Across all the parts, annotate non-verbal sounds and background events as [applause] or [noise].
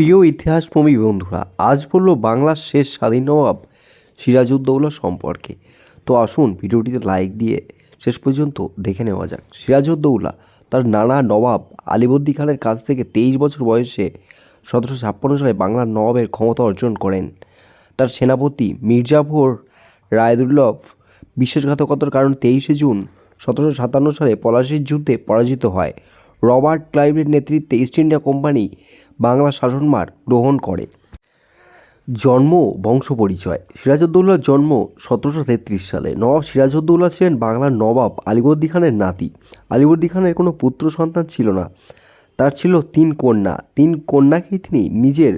প্রিয় ইতিহাসপ্রেমী বন্ধুরা, আজ বলল বাংলার শেষ স্বাধীন নবাব সিরাজউদ্দৌলা সম্পর্কে। তো আসুন ভিডিওটিতে লাইক দিয়ে শেষ পর্যন্ত দেখে নেওয়া যাক। সিরাজউদ্দৌলা তার নানা নবাব আলিবর্দী খানের কাছ থেকে তেইশ বছর বয়সে সতেরোশো ছাপ্পান্ন সালে বাংলার নবাবের ক্ষমতা অর্জন করেন। তার সেনাপতি মির্জাফর রায়দুল্লভ বিশ্বাসঘাতকতার কারণ তেইশে জুন সতেরোশো সাতান্ন সালে পলাশির যুদ্ধে পরাজিত হয়। রবার্ট ক্লাইভের নেতৃত্বে ইস্ট ইন্ডিয়া কোম্পানি বাংলা শাসনভার গ্রহণ করে। জন্ম বংশ পরিচয় সিরাজউদ্দৌলার জন্ম সতেরোশো তেত্রিশ সালে। নবাব সিরাজউদ্দৌলা ছিলেন বাংলার নবাব আলিবর্দী খানের নাতি। আলিবর্দী খানের কোনো পুত্র সন্তান ছিল না। তার ছিল তিন কন্যা। তিন কন্যাকেই তিনি নিজের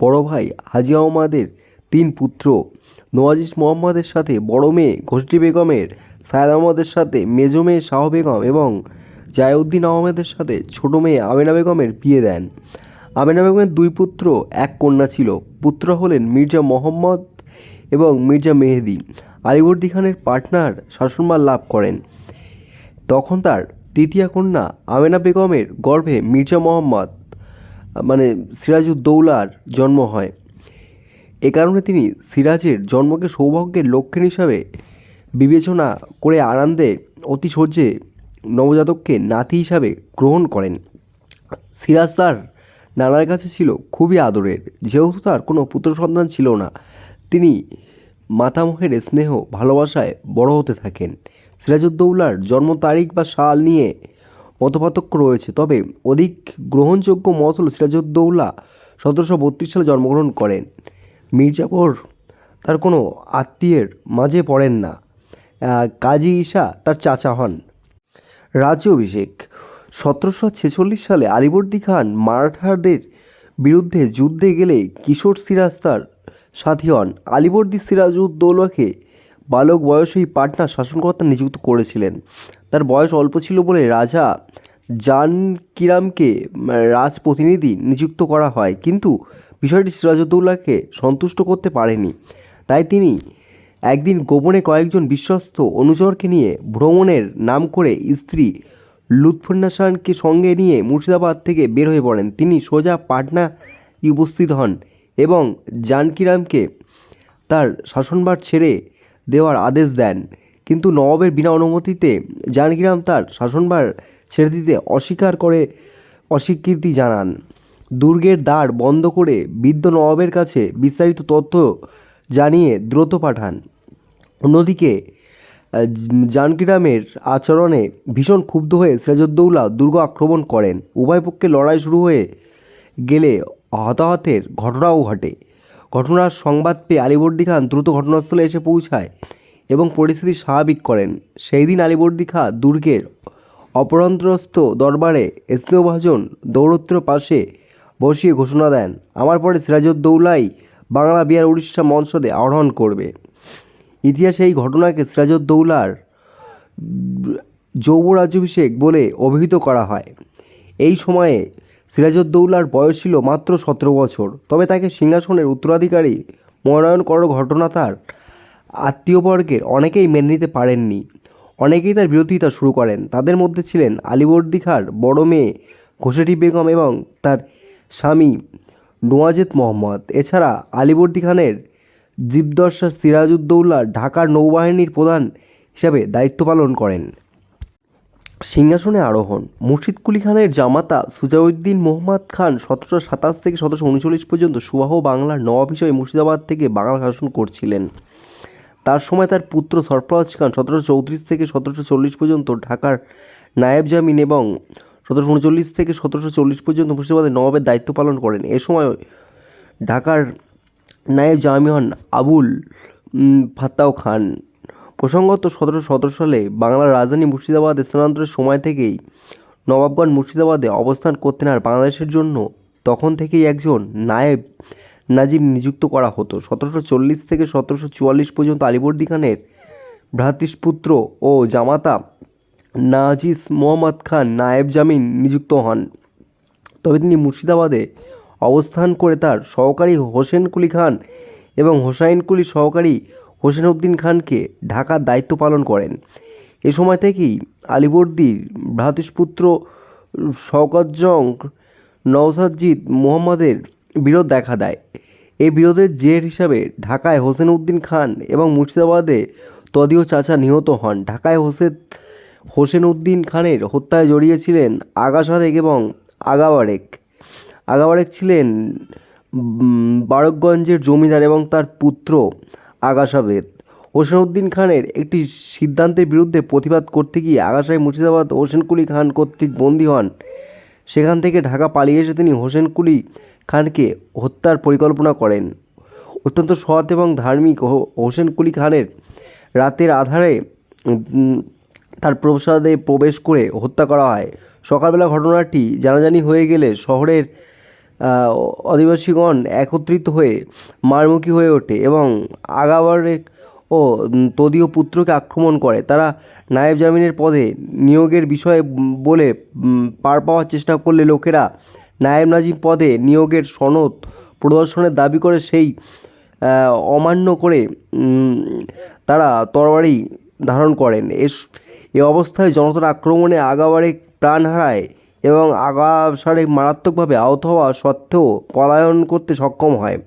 বড় ভাই হাজি আহমাদের তিন পুত্র। নওয়াজিস মোহাম্মদের সাথে বড় মেয়ে ঘোষটি বেগমের, সায়দ আহমদের সাথে মেজো মেয়ে শাহ বেগম এবং জায়উদ্দিন আহমেদের সাথে ছোট মেয়ে আমেনা বেগমের বিয়ে দেন। আমেনা বেগমের দুই পুত্র, এক কন্যা ছিল। পুত্র হলেন মির্জা মোহাম্মদ এবং মির্জা মেহেদি। আলিবর্দী খানের পার্টনার শাসনভার লাভ করেন। তখন তার তৃতীয় কন্যা আমেনা বেগমের গর্ভে মির্জা মোহাম্মদ মানে সিরাজউদ্দৌলার জন্ম হয়। এ কারণে তিনি সিরাজের জন্মকে সৌভাগ্যের লক্ষণ হিসাবে বিবেচনা করে আনন্দে অতি সহ্যে নবজাতককে নাতি হিসাবে গ্রহণ করেন। সিরাজ তার নানার কাছে ছিল খুবই আদরের, যেহেতু তার কোনো পুত্র সন্তান ছিল না। তিনি মাতামহের স্নেহ, ভালোবাসায় বড় হতে থাকেন। সিরাজউদ্দৌলার জন্ম তারিখ বা সাল নিয়ে মতপার্থক্য রয়েছে, তবে অধিক গ্রহণযোগ্য মত হল সিরাজউদ্দৌলা সতেরোশো বত্রিশ সালে জন্মগ্রহণ করেন। মির্জাফর তার কোনো আত্মীয়ের মাঝে পড়েন না। কাজী ঈশা তার চাচা হন। রাজ্য অভিষেক সতেরোশো ছেচল্লিশ সালে আলিবর্দী খান মারাঠাদের বিরুদ্ধে যুদ্ধে গেলে কিশোর সিরাজ তার সাথী হন। আলিবর্দী সিরাজউদ্দৌলাকে বালক বয়সেই পাটনা শাসনকর্তা নিযুক্ত করেছিলেন। তার বয়স অল্প ছিল বলে রাজা জানকিরামকে উম, রাজপ্রতিনিধি নিযুক্ত করা হয়। কিন্তু বিষয়টি সিরাজউদ্দৌলাকে সন্তুষ্ট করতে পারেনি। তাই তিনি একদিন গোপনে কয়েকজন বিশ্বস্ত অনুচরকে নিয়ে ভ্রমণের নাম করে স্ত্রী লুৎফুন্নাসানকে সঙ্গে নিয়ে মুর্শিদাবাদ থেকে বের হয়ে পড়েন। তিনি সোজা পাটনা উপস্থিত হন এবং জানকিরামকে তার শাসনভার ছেড়ে দেওয়ার আদেশ দেন। কিন্তু নবাবের বিনা অনুমতিতে জানকিরাম তার শাসনভার ছেড়ে দিতে অস্বীকার করে অস্বীকৃতি জানান। দুর্গের দ্বার বন্ধ করে বৃদ্ধ নবাবের কাছে বিস্তারিত তথ্য জানিয়ে দ্রুত পাঠান। অন্যদিকে জানকিরামের আচরণে ভীষণ ক্ষুব্ধ হয়ে সিরাজউদ্দৌলা দুর্গ আক্রমণ করেন। উভয় পক্ষে লড়াই শুরু হয়ে গেলে হতাহতের ঘটনাও ঘটে। ঘটনার সংবাদ পেয়ে আলিবর্দী খান দ্রুত ঘটনাস্থলে এসে পৌঁছায় এবং পরিস্থিতি স্বাভাবিক করেন। সেই দিন আলিবর্দী খাঁ দুর্গের অপরান্তরস্থ দরবারে স্নেহভাজন দৌরত্র পাশে বসিয়ে ঘোষণা দেন, আমার পরে সিরাজউদ্দৌলাই বাংলা, বিহার, উড়িষ্যা মঞ্চদে আরোহণ করবে। ইতিহাসে এই ঘটনাকে সিরাজউদ্দৌলার যৌবরাজ্যাভিষেক বলে অভিহিত করা হয়। এই সময়ে সিরাজউদ্দৌলার বয়স ছিল মাত্র সতেরো বছর। তবে তাকে সিংহাসনের উত্তরাধিকারী মনোনয়ন করার ঘটনা তার আত্মীয়বর্গের অনেকেই মেনে নিতে পারেননি। অনেকেই তার বিরোধিতা শুরু করেন। তাদের মধ্যে ছিলেন আলিবর্দী খাঁর বড় মেয়ে ঘোষেটি বেগম এবং তার স্বামী নোয়াজেদ মোহাম্মদ। এছাড়া আলিবর্দী খানের জীবদর্শা সিরাজউদ্দৌলা ঢাকার নৌবাহিনীর প্রধান হিসাবে দায়িত্ব পালন করেন। সিংহাসনে আরোহণ। মুর্শিদ কুলি খানের জামাতা সুজাউদ্দিন মোহাম্মদ খান সতেরোশো সাতাশ থেকে সতেরোশো উনচল্লিশ পর্যন্ত সুবাহ বাংলার নবাব হিসেবে মুর্শিদাবাদ থেকে বাংলা শাসন করছিলেন। তার সময় তার পুত্র সরফরাজ খান সতেরোশো চৌত্রিশ থেকে সতেরোশো চল্লিশ পর্যন্ত ঢাকার নায়েব জামিন এবং সতেরোশো উনচল্লিশ থেকে সতেরোশো চল্লিশ পর্যন্ত মুর্শিদাবাদের নবাবের দায়িত্ব পালন করেন। এ সময় ঢাকার নায়েব জামি হন আবুল ফাত্তাও খান। প্রসঙ্গত, সতেরোশো সতেরো সালে বাংলার রাজধানী মুর্শিদাবাদে স্থানান্তরের সময় থেকেই নবাবগণ মুর্শিদাবাদে অবস্থান করতেন আর বাংলাদেশের জন্য তখন থেকেই একজন নায়েব নাজিম নিযুক্ত করা হতো। সতেরোশো চল্লিশ থেকে সতেরোশো চুয়াল্লিশ পর্যন্ত আলিবর্দী খানের ভ্রাতৃষ্পুত্র ও জামাতা নাজিস মোহাম্মদ খান নায়েব জামিন নিযুক্ত হন। তবে তিনি মুর্শিদাবাদে অবস্থান করে তার সহকারী হোসেন কুলি খান এবং হোসাইন কুলি সহকারী হোসেন উদ্দিন খানকে ঢাকার দায়িত্ব পালন করেন। এ সময় থেকেই আলিবর্দীর ভ্রাতুষ্পুত্র শওকত জং মোহাম্মদের বিরোধ দেখা দেয়। এই বিরোধের জের হিসাবে ঢাকায় হোসেন উদ্দিন খান এবং মুর্শিদাবাদে তদীয় চাচা নিহত হন। ঢাকায় হোসেন হোসেন উদ্দিন খানের হত্যায় জড়িয়েছিলেন আগা সাদেক এবং আগাওয়ারেক। আগাওয়ারেক ছিলেন বারকগঞ্জের জমিদার এবং তার পুত্র আগা সাবেদ হোসেন উদ্দিন খানের একটি সিদ্ধান্তের বিরুদ্ধে প্রতিবাদ করতে গিয়ে আগাশাই মুর্শিদাবাদ হোসেন কুলি খান কর্তৃক বন্দী হন। সেখান থেকে ঢাকা পালিয়ে এসে তিনি হোসেন কুলি খানকে হত্যার পরিকল্পনা করেন। অত্যন্ত সৎ এবং ধার্মিক হো- হোসেন কুলি খানের রাতের আধারে তার প্রসাদে প্রবেশ করে হত্যা করা হয়। সকালবেলা ঘটনাটি জানাজানি হয়ে গেলে শহরের অধিবাসীগণ একত্রিত হয়ে মারমুখী হয়ে ওঠে এবং আগাবারে ও তদীয় পুত্রকে আক্রমণ করে। তারা নায়েব জামিনের পদে নিয়োগের বিষয়ে বলে পার পাওয়ার চেষ্টা করলে লোকেরা নায়েব নাজিম পদে নিয়োগের সনদ প্রদর্শনের দাবি করে সেই অমান্য করে তারা তরবারি ধারণ করেন। এ অবস্থায় জনতার আক্রমণে আগাবারে প্রাণ হারায় এবং আগাসারে মারাত্মকভাবে আহত হওয়া সত্ত্বেও পলায়ন করতে সক্ষম হয়।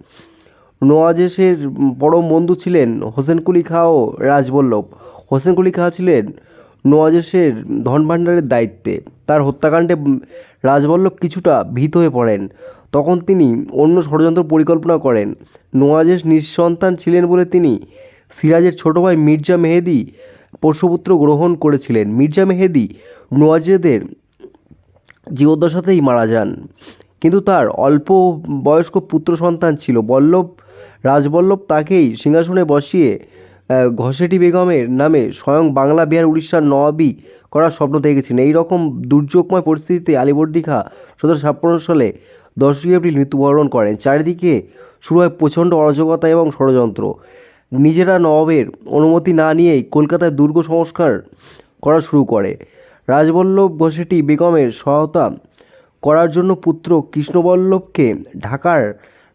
নওয়াজেশের পরম বন্ধু ছিলেন হোসেন কুলি খাঁ ও রাজবল্লভ হোসেন কুলি খাঁ ছিলেন নওয়াজেশের ধনভাণ্ডারের দায়িত্বে। তার হত্যাকাণ্ডে রাজবল্লভ কিছুটা ভীত হয়ে পড়েন। তখন তিনি অন্য ষড়যন্ত্র পরিকল্পনা করেন। নওয়াজেশ নিঃসন্তান ছিলেন বলে তিনি সিরাজের ছোট ভাই মির্জা মেহেদি পোষ্যপুত্র গ্রহণ করেছিলেন। মির্জা মেহেদি নওয়াজেদের জীবদ্দশাতেই মারা যান। কিন্তু তার অল্প বয়স্ক পুত্র সন্তান ছিল। বল্লভ, রাজবল্লভ তাকেই সিংহাসনে বসিয়ে ঘসেটি বেগমের নামে স্বয়ং বাংলা, বিহার, উড়িষ্যার নবাবি করার স্বপ্ন দেখেছেন এই রকম দুর্যোগময় পরিস্থিতিতে আলিবর্দী খাঁ সতেরোশো ছাপ্পান্ন সালে দশই এপ্রিল মৃত্যুবরণ করেন। চারিদিকে শুরু হয় প্রচণ্ড অরাজকতা এবং ষড়যন্ত্র। নিজেরা নবাবের অনুমতি না নিয়েই কলকাতায় দুর্গ সংস্কার করা শুরু করে। রাজবল্লভ ঘোষেটি বেগমের সহায়তা করার জন্য পুত্র কৃষ্ণবল্লভকে ঢাকার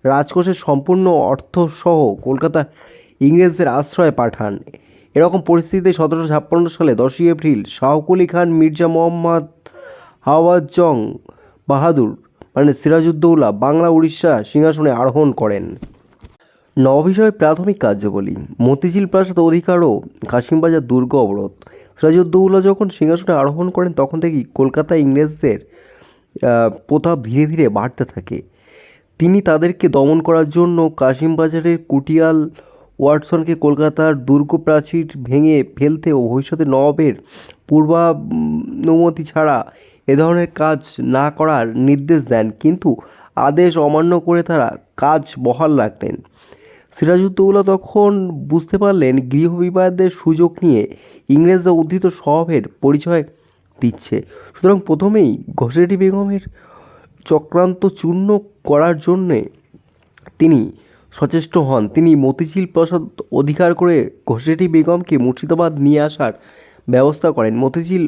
রাজকোষের সম্পূর্ণ অর্থসহ কলকাতা ইংরেজদের আশ্রয়ে পাঠান। এরকম পরিস্থিতিতে সতেরোশো ছাপ্পান্ন সালে দশই এপ্রিল শাহকুলি খান, মির্জা মোহাম্মদ হাওয়াজ জং বাহাদুর মানে সিরাজউদ্দৌলা বাংলা উড়িষ্যা সিংহাসনে আরোহণ করেন। নববিষয়ে প্রাথমিক কার্যাবলী, মতিঝিল প্রাসাদ অধিকার ও কাশিমবাজার দুর্গ অবরোধ। সিরাজউদ্দৌলা যখন সিংহাসনে আরোহণ করেন, তখন থেকেই কলকাতা ইংরেজদের প্রতাপ ধীরে ধীরে বাড়তে থাকে। তিনি তাদেরকে দমন করার জন্য কাশিমবাজারের কুটিয়াল ওয়াটসনকে কলকাতার দুর্গ প্রাচীর ভেঙে ফেলতে ও ভবিষ্যতে নবাবের পূর্বানুমতি ছাড়া এ ধরনের কাজ না করার নির্দেশ দেন। কিন্তু আদেশ অমান্য করে তারা কাজ বহাল রাখলেন। সিরাজউদ্দৌলা তখন বুঝতে পারলেন গৃহবিবাদের সুযোগ নিয়ে ইংরেজরা উদ্ধৃত স্বভাবের পরিচয় দিচ্ছে। সুতরাং প্রথমেই ঘসেটি বেগমের চক্রান্ত চূর্ণ করার জন্যে তিনি সচেষ্ট হন। তিনি মতিঝিল প্রসাদ অধিকার করে ঘোষেটি বেগমকে মুর্শিদাবাদ নিয়ে আসার ব্যবস্থা করেন। মতিঝিল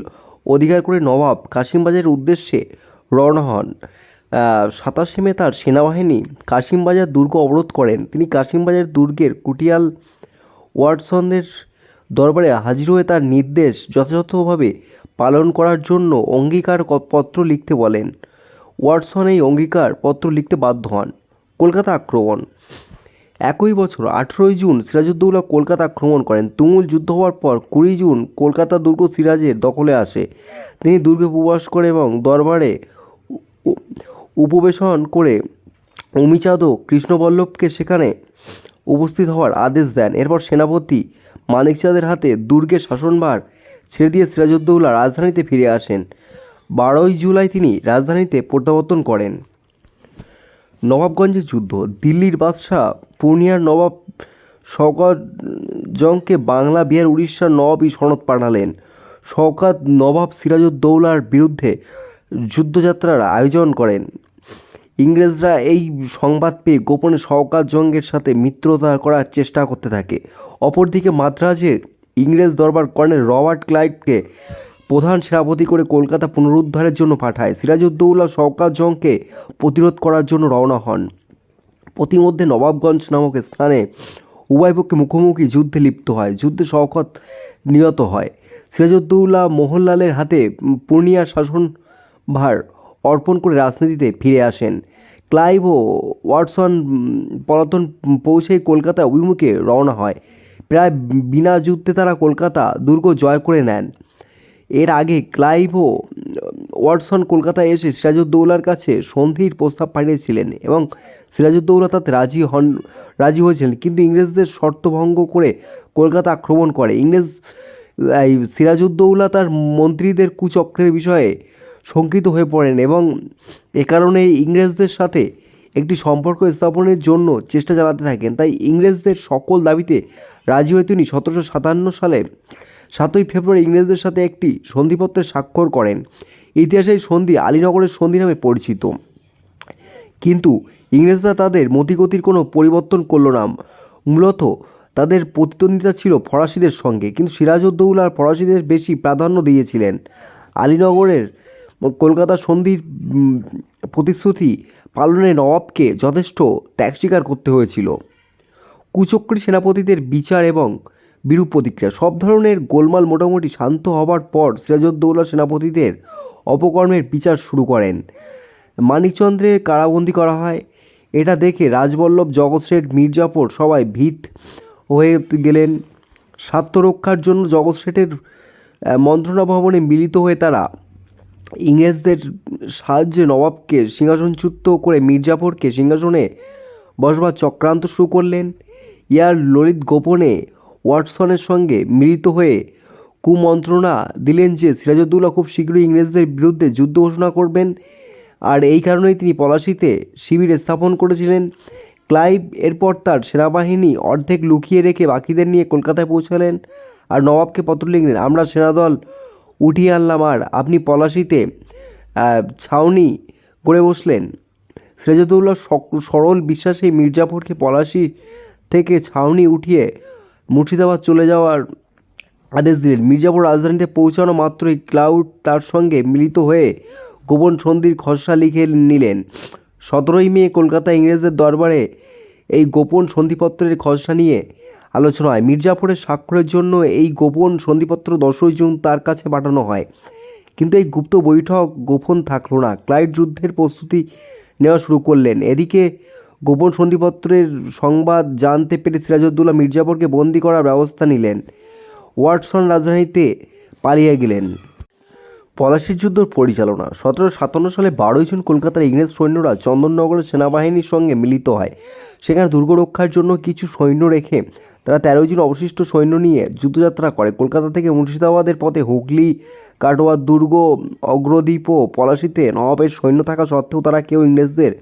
অধিকার করে নবাব কাশিমবাজারের উদ্দেশ্যে রওনা হন। সাতাশে মে তার সেনাবাহিনী কাশিমবাজার দুর্গ অবরোধ করেন। তিনি কাশিমবাজার দুর্গের কুটিয়াল ওয়াটসনদের দরবারে হাজির হয়ে তার নির্দেশ যথাযথভাবে পালন করার জন্য অঙ্গীকার পত্র লিখতে বলেন। ওয়াটসন এই অঙ্গীকার পত্র লিখতে বাধ্য হন। কলকাতা আক্রমণ। একই বছর আঠেরোই জুন সিরাজউদ্দৌলা কলকাতা আক্রমণ করেন। তুমুল যুদ্ধ হওয়ার পর কুড়ি জুন কলকাতা দুর্গ সিরাজের দখলে আসে। তিনি দুর্গে উপবাস করে এবং দরবারে উপবেশন করে অমিচাঁদ ও কৃষ্ণবল্লভকে সেখানে উপস্থিত হওয়ার আদেশ দেন। এরপর সেনাপতি মানিকচাঁদের হাতে দুর্গের শাসনভার ছেড়ে দিয়ে সিরাজউদ্দৌলা রাজধানীতে ফিরে আসেন। বারোই জুলাই তিনি রাজধানীতে প্রত্যাবর্তন করেন। নবাবগঞ্জের যুদ্ধ, দিল্লির বাদশাহ পূর্ণিয়ার নবাব শওকত জংকে বাংলা, বিহার, উড়িষ্যার নবাবই সনদ পাঠালেন। শওকাত, নবাব সিরাজউদ্দৌলার বিরুদ্ধে যুদ্ধযাত্রার আয়োজন করেন। ইংরেজরা এই সংবাদ পেয়ে গোপনে শওকাত জঙ্গের সাথে মিত্রতা করার চেষ্টা করতে থাকে। অপরদিকে মাদ্রাজের ইংরেজ দরবার কর্নেল রবার্ট ক্লাইভকে প্রধান সেনাপতি করে কলকাতা পুনরুদ্ধারের জন্য পাঠায়। সিরাজউদ্দৌলা শওকাত জংকে প্রতিরোধ করার জন্য রওনা হন। প্রতিমধ্যে নবাবগঞ্জ নামক স্থানে উভয় পক্ষে মুখোমুখি যুদ্ধে লিপ্ত হয়, যুদ্ধে শওকত নিহত হয়। সিরাজউদ্দৌলা মোহনলালের হাতে পূর্ণিয়ার শাসনভার অর্পণ করে রাজনীতিতে ফিরে আসেন। ক্লাইভ ও ওয়াটসন পলাতন পৌঁছে কলকাতা অভিমুখে রওনা হয়। প্রায় বিনা যুদ্ধে তারা কলকাতা দুর্গ জয় করে নেন। এর আগে ক্লাইভ ও ওয়াটসন কলকাতায় এসে সিরাজউদ্দৌলার কাছে সন্ধির প্রস্তাব পাঠিয়েছিলেন এবং সিরাজউদ্দৌলা তাতে রাজি হন, রাজি হয়েছিলেন। কিন্তু ইংরেজদের শর্ত ভঙ্গ করে কলকাতা আক্রমণ করে। ইংরেজ সিরাজউদ্দৌলা তার মন্ত্রীদের কুচক্রের বিষয়ে শঙ্কিত হয়ে পড়েন এবং এ কারণে ইংরেজদের সাথে একটি সম্পর্ক স্থাপনের জন্য চেষ্টা চালাতে থাকেন। তাই ইংরেজদের সকল দাবিতে রাজি হয়ে তিনি সতেরোশো সাতান্ন সালে সাতই ফেব্রুয়ারি ইংরেজদের সাথে একটি সন্ধিপত্রে স্বাক্ষর করেন। ইতিহাসে এই সন্ধি আলীনগরের সন্ধি নামে পরিচিত। কিন্তু ইংরেজরা তাদের মতিগতির কোনো পরিবর্তন করল না। মূলত তাদের প্রতিদ্বন্দ্বিতা ছিল ফরাসিদের সঙ্গে। কিন্তু সিরাজউদ্দৌলার ফরাসিদের বেশি প্রাধান্য দিয়েছিলেন। আলীনগরের কলকাতা সন্ধির প্রতিশ্রুতি পালনে নবাবকে যথেষ্ট ত্যাগ স্বীকার করতে হয়েছিল। কুচক্রী সেনাপতিদের বিচার এবং বিরূপ প্রতিক্রিয়া, সব ধরনের গোলমাল মোটামুটি শান্ত হবার পর সিরাজউদ্দৌলা সেনাপতিদের অপকর্মের বিচার শুরু করেন। মানিকচন্দ্রের কারাবন্দি করা হয়। এটা দেখে রাজবল্লভ জগৎ শেঠ মির্জাপুর সবাই ভীত হয়ে গেলেন। স্বার্থ রক্ষার জন্য জগৎ শেঠের মন্ত্রণা ভবনে মিলিত হয়ে তারা ইংরেজদের সাহায্যে নবাবকে সিংহাসনচ্যুত করে মির্জাফরকে সিংহাসনে বসবার চক্রান্ত শুরু করলেন। ইয়ার ললিত গোপনে ওয়াটসনের সঙ্গে মিলিত হয়ে কুমন্ত্রণা দিলেন যে সিরাজউদ্দৌলা খুব শীঘ্রই ইংরেজদের বিরুদ্ধে যুদ্ধ ঘোষণা করবেন। আর এই কারণেই তিনি পলাশিতে শিবির স্থাপন করেছিলেন। ক্লাইভ এরপর তার সেনাবাহিনী অর্ধেক লুকিয়ে রেখে বাকিদের নিয়ে কলকাতায় পৌঁছালেন। আর নবাবকে পত্র লিখলেন, আমরা সেনাদল উঠিয়ে আনলাম। আর আপনি পলাশিতে ছাউনি গড়ে বসলেন। সিরাজউদ্দৌলা সক- সরল বিশ্বাসে মির্জাফরকে পলাশি থেকে ছাউনি উঠিয়ে মুর্শিদাবাদ চলে যাওয়ার আদেশ দিলেন। মির্জাপুর রাজধানীতে পৌঁছানো মাত্রই ক্লাউড তার সঙ্গে মিলিত হয়ে গোপন সন্ধির খসড়া লিখে নিলেন। সতেরোই মে কলকাতা ইংরেজদের দরবারে এই গোপন সন্ধিপত্রের খসড়া নিয়ে আলোচনা হয় মির্জাপুরের স্বাক্ষরের জন্য এই গোপন সন্ধিপত্র দশই জুন তার কাছে পাঠানো হয়। কিন্তু এই গুপ্ত বৈঠক গোপন থাকল না। ক্লাইড যুদ্ধের প্রস্তুতি নেওয়া শুরু করলেন। এদিকে গোপন সন্ধিপত্রের সংবাদ জানতে পেরে সিরাজউদ্দৌলা মির্জাপুরকে বন্দি করার ব্যবস্থা নিলেন। ওয়াটসন রাজধানীতে পালিয়ে গেলেন। পলাশির যুদ্ধ পরিচালনা। সতেরো সাতান্ন সালে বারোই জুন কলকাতার ইংরেজ সৈন্যরা চন্দননগরের সেনাবাহিনীর সঙ্গে মিলিত হয়। সেখানে দুর্গ রক্ষার জন্য কিছু সৈন্য রেখে তারা তেরোই জুন অবশিষ্ট সৈন্য নিয়ে যুদ্ধযাত্রা করে। কলকাতা থেকে মুর্শিদাবাদের পথে হুগলি, কাটোয়া, দুর্গ, অগ্রদ্বীপ ও পলাশিতে নবাবের সৈন্য থাকা সত্ত্বেও তারা কেউ ইংরেজদের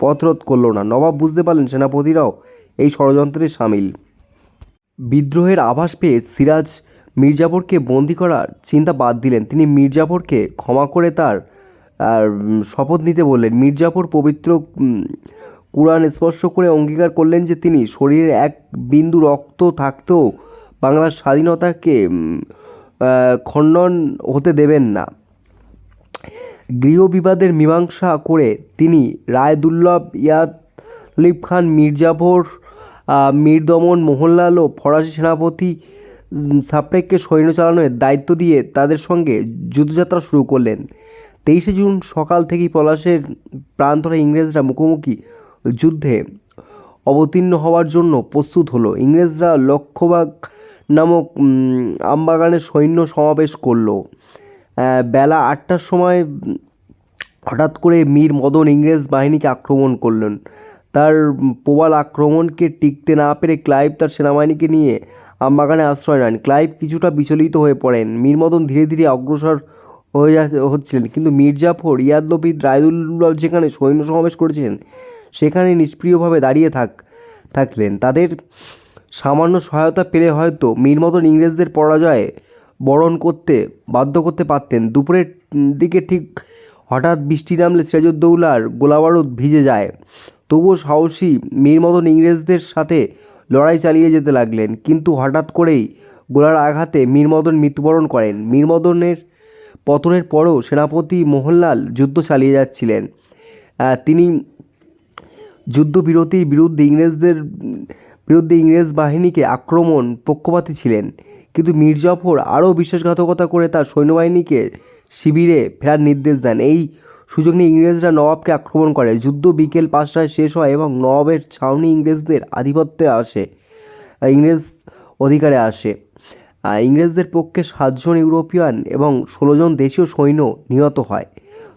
পথরোধ করল না। নবাব বুঝতে পারলেন সেনাপতিরাও এই ষড়যন্ত্রে সামিল। বিদ্রোহের আভাস পেয়ে সিরাজ মির্জাফরকে বন্দি করার চিন্তা বাদ দিলেন। তিনি মির্জাফরকে ক্ষমা করে তার শপথ নিতে বললেন। মির্জাফর পবিত্র কুরআন স্পর্শ করে অঙ্গীকার করলেন যে তিনি শরীরে এক বিন্দু রক্ত থাকতেও বাংলার স্বাধীনতাকে খণ্ডন হতে দেবেন না। গৃহবিবাদের মীমাংসা করে তিনি রায়দুল্লভ ইয়াদলিব খান, মির্জাফর মীরদমন মীর মোহনলাল ও ফরাসি সেনাপতি সাপেককে সৈন্য চালানোর দায়িত্ব দিয়ে তাদের সঙ্গে যুদ্ধযাত্রা শুরু করলেন। তেইশে জুন সকাল থেকেই পলাশের প্রান্তরে ইংরেজরা মুখোমুখি যুদ্ধে অবতীর্ণ হওয়ার জন্য প্রস্তুত হলো। ইংরেজরা লক্ষ্যবাগ নামক আমবাগানে সৈন্য সমাবেশ করল। বেলা আটটার সময়, হঠাৎ করে মীর মদন ইংরেজ বাহিনীকে আক্রমণ করলেন। তার প্রবাল আক্রমণকে টিকতে না পেরে ক্লাইভ তার সেনাবাহিনীকে নিয়ে আমবাগানে আশ্রয় নেন। ক্লাইভ কিছুটা বিচলিত হয়ে পড়েন। মীর মদন ধীরে ধীরে অগ্রসর হয়ে হচ্ছিলেন। কিন্তু মির্জাফর ইয়াদলবিদ রায়দুল্লাহ যেখানে সৈন্য সমাবেশ করেছিলেন সেখানে নিষ্প্রিয়ভাবে দাঁড়িয়ে থাক, থাকলেন। তাদের সামান্য সহায়তা পেলে হয়তো মীর মদন ইংরেজদের পরাজয়ে বরণ করতে বাধ্য করতে পারতেন। দুপুরের দিকে ঠিক হঠাৎ বৃষ্টি নামলে সিরাজউদ্দৌলার গোলাবারুদ ভিজে যায়। তবুও সাহসী মীর মদন ইংরেজদের সাথে লড়াই চালিয়ে যেতে লাগলেন, কিন্তু হঠাৎ করেই গোলার আঘাতে মীর মদন মৃত্যুবরণ করেন। মীর মদনের পতনের পরও সেনাপতি মোহনলাল যুদ্ধ চালিয়ে যাচ্ছিলেন। তিনি যুদ্ধবিরতির বিরুদ্ধে ইংরেজদের, বিরুদ্ধে ইংরেজ বাহিনীকে আক্রমণ পক্ষপাতী ছিলেন। কিন্তু মির্জাফর আরও বিশ্বাসঘাতকতা করে তার সৈন্যবাহিনীকে শিবিরে ফেরার নির্দেশ দেন। এই সুযোগ নিয়ে ইংরেজরা নবাবকে আক্রমণ করে। যুদ্ধ বিকেল পাঁচটায় শেষ হয় এবং নবাবের ছাউনি ইংরেজদের আধিপত্যে আসে, ইংরেজ অধিকারে আসে। ইংরেজদের পক্ষে সাতজন ইউরোপিয়ান এবং ষোলোজন দেশীয় সৈন্য নিহত হয়।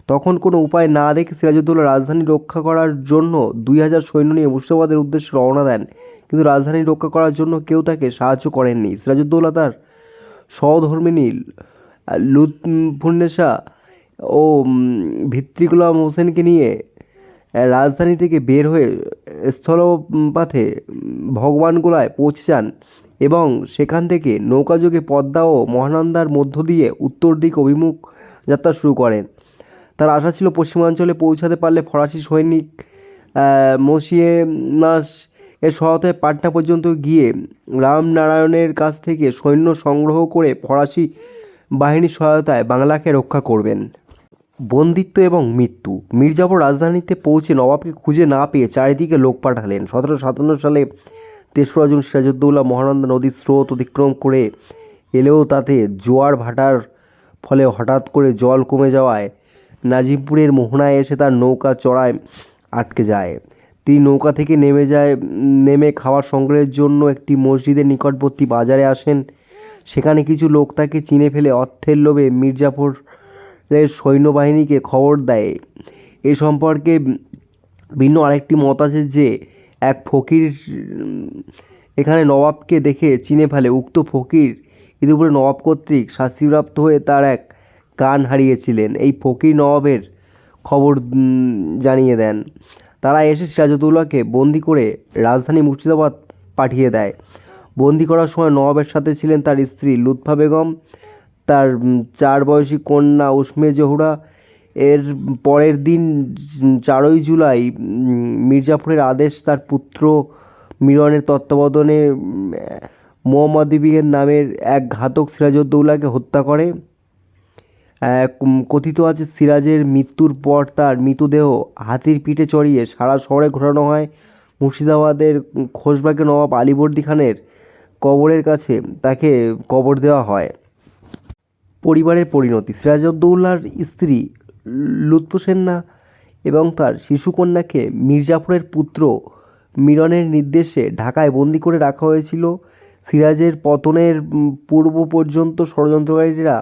তখন কোনো উপায় না দেখে সিরাজউদ্দৌলা রাজধানী রক্ষা করার জন্য দুই হাজার সৈন্য নিয়ে মুর্শিদাবাদের উদ্দেশ্যে রওনা দেন। কিন্তু রাজধানী রক্ষা করার জন্য কেউ তাকে সাহায্য করেননি। সিরাজউদ্দৌলা তার সহধর্মিনী লুৎফুন্নেসা ও ভিত্তিগুলাম হোসেনকে নিয়ে রাজধানী থেকে বের হয়ে স্থলপথে ভগবানগোলায় পৌঁছে যান এবং সেখান থেকে নৌকাযোগে পদ্মা ও মহানন্দার মধ্য দিয়ে উত্তর দিক অভিমুখ যাত্রা শুরু করেন। তার আশা ছিল পশ্চিমাঞ্চলে পৌঁছাতে পারলে ফরাসি সৈনিক মসিয়ে নাস এর সহায়তায় পাটনা পর্যন্ত গিয়ে রামনারায়ণের কাছ থেকে সৈন্য সংগ্রহ করে ফরাসি বাহিনীর সহায়তায় বাংলাকে রক্ষা করবেন। বন্দিত্ব এবং মৃত্যু। মির্জাপুর রাজধানীতে পৌঁছে নবাবকে খুঁজে না পেয়ে চারিদিকে লোক পাঠালেন। সতেরো সাতান্ন সালে তেসরা জুন সিরাজউদ্দৌলা মহানন্দা নদীর স্রোত অতিক্রম করে এলেও তাতে জোয়ার ভাটার ফলে হঠাৎ করে জল কমে যাওয়ায় নাজিমপুরের মোহনায় এসে তার নৌকা চড়ায় আটকে যায়। তিনি নৌকা থেকে নেমে যায়, নেমে খাবার সংগ্রহের জন্য একটি মসজিদের নিকটবর্তী বাজারে আসেন। সেখানে কিছু লোক তাকে চিনে ফেলে অর্থের লোভে মির্জাপুরের সৈন্যবাহিনীকে খবর দেয়। এ সম্পর্কে ভিন্ন আরেকটি মত আছে যে, এক ফকির, এখানে নবাবকে দেখে চিনে ফেলে। উক্ত ফকির ইতিপূর্বে নবাব কর্তৃক শাস্তিপ্রাপ্ত হয়ে তার এক কান হারিয়েছিলেন। এই ফকির নবাবের খবর জানিয়ে দেন। তারা এসে সিরাজউদ্দৌলাকে বন্দি করে রাজধানী মুর্শিদাবাদ পাঠিয়ে দেয়। বন্দি করার সময় নবাবের সাথে ছিলেন তার স্ত্রী লুৎফা বেগম, তার চার বয়সী কন্যা উসমে জহুরা। এর পরের দিন চারই জুলাই মির্জাফরের আদেশ তার পুত্র মিরনের তত্ত্বাবধানে মোহাম্মদ নামের এক ঘাতক সিরাজউদ্দৌলাকে হত্যা করে। কথিত আছে সিরাজের মৃত্যুর পর তার মৃতদেহ হাতির পিঠে চড়িয়ে সারা শহরে ঘোরানো হয়। মুর্শিদাবাদের উম, খোশবাগে নবাব আলীবর্দী খানের কবরের কাছে তাকে কবর দেওয়া হয়। পরিবারের পরিণতি সিরাজউদ্দৌলার স্ত্রী লুৎফুসেন্না এবং তার শিশুকন্যাকে মির্জাফরের পুত্র মিরনের নির্দেশে ঢাকায় বন্দি করে রাখা হয়েছিল। সিরাজের পতনের পূর্ব পর্যন্ত ষড়যন্ত্রকারীরা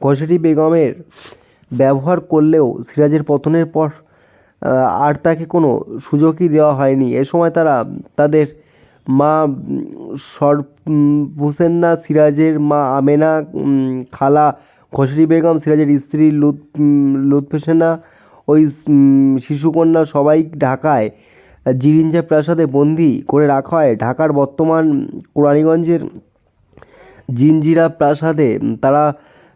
ঘসেটি বেগমের ব্যবহার করলেও সিরাজের পতনের পর আর তাকে কোনো সুযোগই দেওয়া হয়নি। এ সময় তারা তাদের মা সর হুসেন্না, সিরাজের মা আমেনা খালা খসরি বেগম, সিরাজের স্ত্রী লুৎ লুৎফেসেনা ওই শিশুকন্যা সবাই ঢাকায় জিরিঞ্জা প্রাসাদে বন্দি করে রাখা হয়। ঢাকার বর্তমান কোরানীগঞ্জের জিঞ্জিরা প্রাসাদে তারা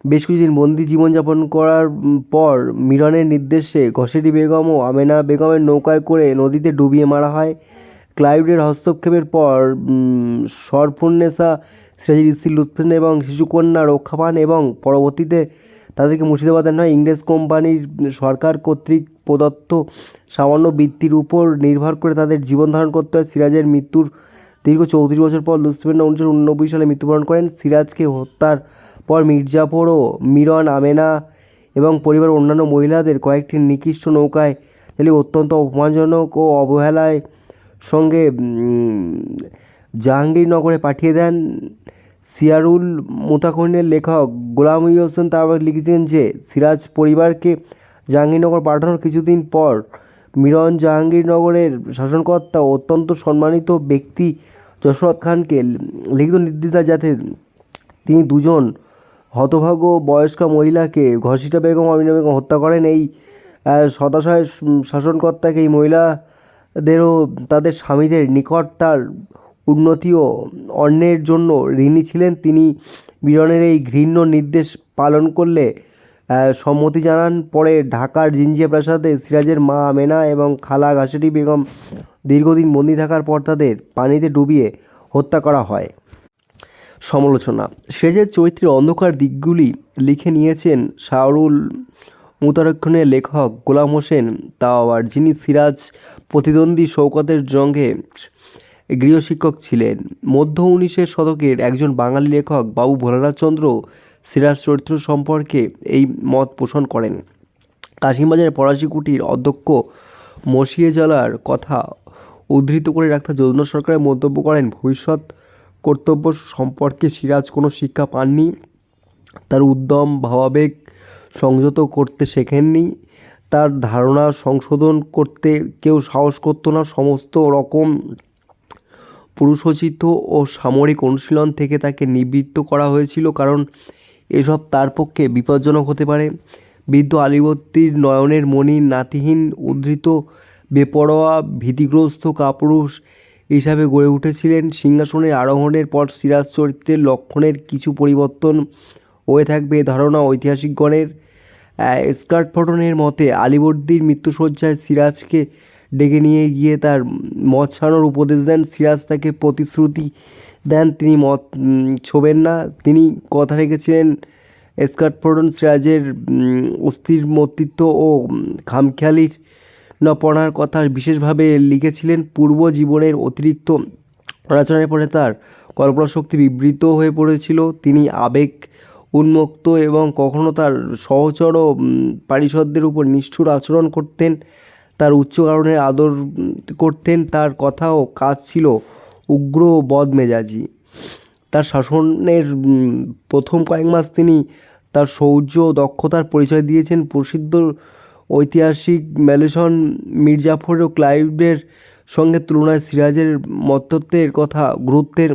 বেশ কিছুদিন বন্দি জীবনযাপন করার পর মিরনের নির্দেশে ঘসেটি বেগম ও আমেনা বেগমের নৌকায় করে নদীতে ডুবিয়ে মারা হয়। ক্লাইভের হস্তক্ষেপের পর সরফুন্নেসা সিরাজের স্ত্রী লুৎফেন এবং শিশুকন্যা রক্ষা পান এবং পরবর্তীতে তাদেরকে মুর্শিদাবাদের নয় ইংরেজ কোম্পানির সরকার কর্তৃক প্রদত্ত সামান্য বৃত্তির উপর নির্ভর করে তাদের জীবন ধারণ করতে হয়। সিরাজের মৃত্যুর দীর্ঘ চৌত্রিশ বছর পর লুৎফেন্না উনিশশো উননব্বই সালে মৃত্যুবরণ করেন। সিরাজকে হত্যার পর মির্জাফর ও মিরন আমেনা এবং পরিবারের অন্যান্য মহিলাদের কয়েকটি নিকৃষ্ট নৌকায় এলি অত্যন্ত অপমানজনক ও অবহেলায় সঙ্গে জাহাঙ্গীরনগরে পাঠিয়ে দেন সিয়ারুল মুতাকনের লেখক গোলাম হোসেন তারপর লিখেছেন যে, সিরাজ পরিবারকে জাহাঙ্গীরনগর পাঠানোর কিছুদিন পর মিরন জাহাঙ্গীরনগরের শাসনকর্তা অত্যন্ত সম্মানিত ব্যক্তি যশরত খানকে লিখিত নির্দেশ যাতে তিনি দুজন হতভাগ্য বয়স্ক মহিলাকে ঘসিটা বেগম আমিনা বেগম হত্যা করেন। এই সদাশয় শাসনকর্তাকে এই মহিলাদেরও তাদের স্বামীদের নিকট তার উন্নতি ও অন্যের জন্য ঋণী ছিলেন। তিনি বিরনের এই ঘৃণ্য নির্দেশ পালন করলে সম্মতি জানান। পরে ঢাকার জিঞ্জিয়া প্রাসাদে সিরাজের মা মেনা এবং খালা ঘাসেটি বেগম দীর্ঘদিন বন্দি থাকার পর তাদের পানিতে ডুবিয়ে হত্যা করা হয়। সমালোচনা। সেজের চরিত্রের অন্ধকার দিকগুলি লিখে নিয়েছেন শাহরুল মুতারক্ষণের লেখক গোলাম হোসেন তাও আবার যিনি সিরাজ প্রতিদ্বন্দ্বী শৌকতের জঙ্গে গৃহশিক্ষক ছিলেন। মধ্য উনিশের শতকের একজন বাঙালি লেখক বাবু ভোলানাথ চন্দ্র সিরাজ চরিত্র সম্পর্কে এই মত পোষণ করেন। কাশিমবাজারের পলাশি কুটির অধ্যক্ষ মসিয়ে জ্বালার কথা উদ্ধৃত করে রাখতে যদুনাথ সরকারের মন্তব্য করেন, ভবিষ্যৎ কর্তব্য সম্পর্কে সিরাজ কোনো শিক্ষা পাননি। তার উদ্যম, ভাবাবেগ সংযত করতে শেখেননি। তার ধারণা সংশোধন করতে কেউ সাহস করতো না। সমস্ত রকম পুরুষোচিত ও সামরিক অনুশীলন থেকে তাকে নিবৃত্ত করা হয়েছিল, কারণ এসব তার পক্ষে বিপজ্জনক হতে পারে। বৃদ্ধ আলিবর্তীর নয়নের মণির নাতিহীন, উদ্ধৃত, বেপরোয়া, ভীতিগ্রস্ত কাপুরুষ হিসাবে গড়ে উঠেছিলেন। সিংহাসনের আরোহণের পর সিরাজ চরিত্রের লক্ষণের কিছু পরিবর্তন হয়ে থাকবে এ ধারণা ঐতিহাসিকগণের। স্কার্টফটনের মতে আলিবর্দির মৃত্যুসজ্জায় সিরাজকে ডেকে নিয়ে গিয়ে তার মদ ছাড়ানোর উপদেশ দেন। সিরাজ তাকে প্রতিশ্রুতি দেন, তিনি মত ছোবেন না। তিনি কথা রেখেছিলেন স্কার্টফটন সিরাজের অস্থির মতিত্ব ও খামখেয়ালির নপনার কথা বিশেষভাবে লিখেছিলেন পূর্ব জীবনের অতিরিক্ত আলোচনার পরে তার কল্পনাশক্তি বিবৃত হয়ে পড়েছিল। তিনি আবেগ উন্মুক্ত এবং কখনো তার সহচর ও পারিষদদের উপর নিষ্ঠুর আচরণ করতেন, তার উচ্চ কারণে আদর করতেন, তার কথা ও কাজ ছিল উগ্র বদমেজাজি। তার শাসনের প্রথম কয়েক মাস তিনি তার শৌর্য দক্ষতার পরিচয় দিয়েছেন। প্রসিদ্ধ ঐতিহাসিক ম্যালেসন মির্জাফর ও ক্লাইভের সঙ্গে তুলনায় সিরাজের মতত্বের কথা গুরুত্বের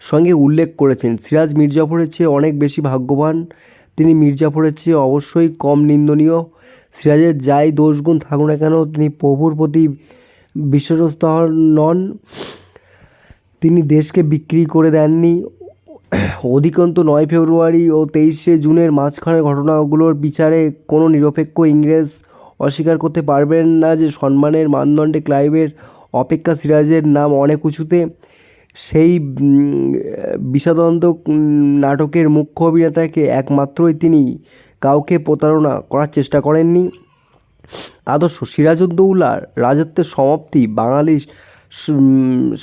সঙ্গে উল্লেখ করেছেন। সিরাজ মির্জাফরের চেয়ে অনেক বেশি ভাগ্যবান। তিনি মির্জাফরের চেয়ে অবশ্যই কম নিন্দনীয়। সিরাজের যাই দোষগুণ থাকুক না কেন, তিনি প্রভুর প্রতি বিশ্বস্ত নন তিনি দেশকে বিক্রি করে দেননি। [clears throat] অধিকন্ত নয় ফেব্রুয়ারি ও তেইশে জুনের মাঝখানের ঘটনাগুলোর বিচারে কোনো নিরপেক্ষ ইংরেজ অস্বীকার করতে পারবেন না যে সম্মানের মানদণ্ডে ক্লাইভের অপেক্ষা সিরাজের নাম অনেক উঁচুতে। সেই বিষাদন্ত নাটকের মুখ্য অভিনেতাকে একমাত্রই তিনি কাউকে প্রতারণা করার চেষ্টা করেননি। আদর্শ সিরাজউদ্দৌলার রাজত্বের সমাপ্তি বাঙালির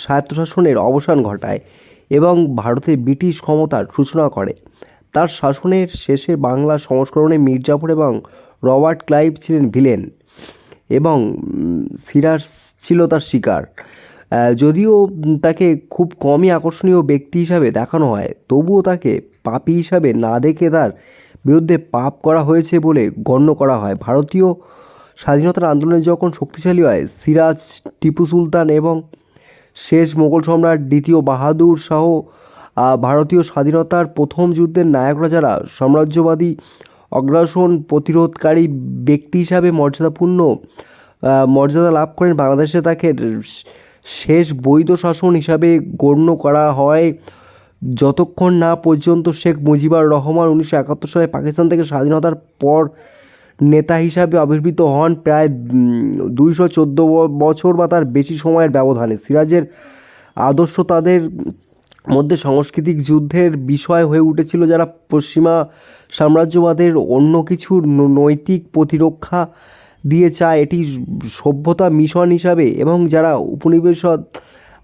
স্বায়ত্তশাসনের অবসান ঘটায়। এবং ভারতে ব্রিটিশ ক্ষমতার সূচনা করে। তার শাসনের শেষে বাংলা সংস্করণে মির্জাফর এবং রবার্ট ক্লাইভ ছিলেন ভিলেন এবং সিরাজ ছিল তার শিকার। যদিও তাকে খুব কমই আকর্ষণীয় ব্যক্তি হিসাবে দেখানো হয়, তবুও তাকে পাপী হিসাবে না দেখে তার বিরুদ্ধে পাপ করা হয়েছে বলে গণ্য করা হয়। ভারতীয় স্বাধীনতার আন্দোলনে যখন শক্তিশালী হয়, সিরাজ, টিপু সুলতান এবং শেষ মোগল সম্রাট দ্বিতীয় বাহাদুর শাহ ভারতীয় স্বাধীনতার প্রথম যুদ্ধের নায়করা যারা সাম্রাজ্যবাদী অগ্রাসন প্রতিরোধকারী ব্যক্তি হিসাবে মর্যাদাপূর্ণ মর্যাদা লাভ করেন। বাংলাদেশে তাকে শেষ বৈধ শাসন হিসাবে গণ্য করা হয়। যতক্ষণ না পর্যন্ত শেখ মুজিবুর রহমান উনিশশো একাত্তর সালে পাকিস্তান থেকে স্বাধীনতার পর নেতা হিসাবে আবির্ভূত হন প্রায় দুইশো চোদ্দ বছর বা তার বেশি সময়ের ব্যবধানে। সিরাজের আদর্শ তাদের মধ্যে সাংস্কৃতিক যুদ্ধের বিষয় হয়ে উঠেছিল যারা পশ্চিমা সাম্রাজ্যবাদের অন্য কিছু ন- নৈতিক প্রতিরক্ষা দিয়ে চায়। এটি সভ্যতা মিশন হিসাবে এবং যারা উপনিবেশদ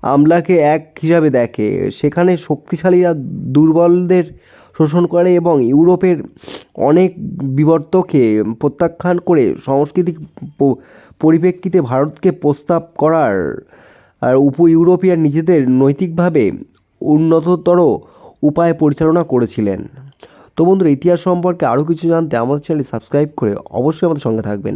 আমলাকে এক হিসাবে দেখে, সেখানে শক্তিশালীরা দুর্বলদের শোষণ করে এবং ইউরোপের অনেক বিবর্তকে প্রত্যাখ্যান করে সাংস্কৃতিক পরিপ্রেক্ষিতে ভারতকে প্রস্তাব করার, আর উপ ইউরোপিয়ান নিজেদের নৈতিকভাবে উন্নততর উপায় পরিচালনা করেছিলেন। তো বন্ধুরা, ইতিহাস সম্পর্কে আরও কিছু জানতে আমাদের চ্যানেল সাবস্ক্রাইব করে অবশ্যই আমাদের সঙ্গে থাকবেন।